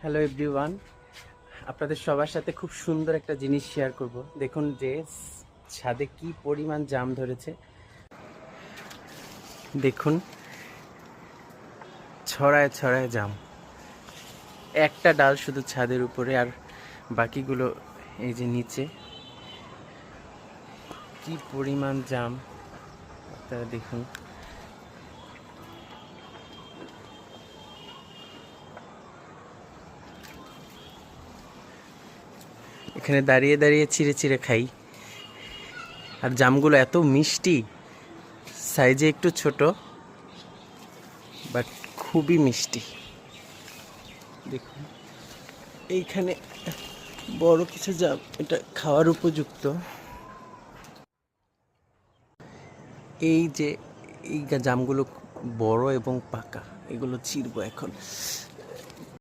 Hello everyone আপনাদের সবার সাথে খুব সুন্দর একটা জিনিস শেয়ার করব। দেখুন যে ছাদে কি পরিমাণ জাম ধরেছে। দেখুন, ছড়ায় ছড়ায় জাম। একটা ডাল শুধু ছাদের উপরে আর বাকিগুলো এই যে নিচে। কি পরিমাণ জাম। আপনারা দেখুন। এখানে দাঁড়িয়ে দাঁড়িয়ে চিড়ে চিড়ে খাই। আর জামগুলো এত মিষ্টি, সাইজে একটু ছোট বাট খুবই মিষ্টি। দেখুন, এইখানে বড় কিছু জাম, এটা খাওয়ার উপযুক্ত। এই যে, এই জামগুলো বড় এবং পাকা, এগুলো ছিঁড়বো এখন।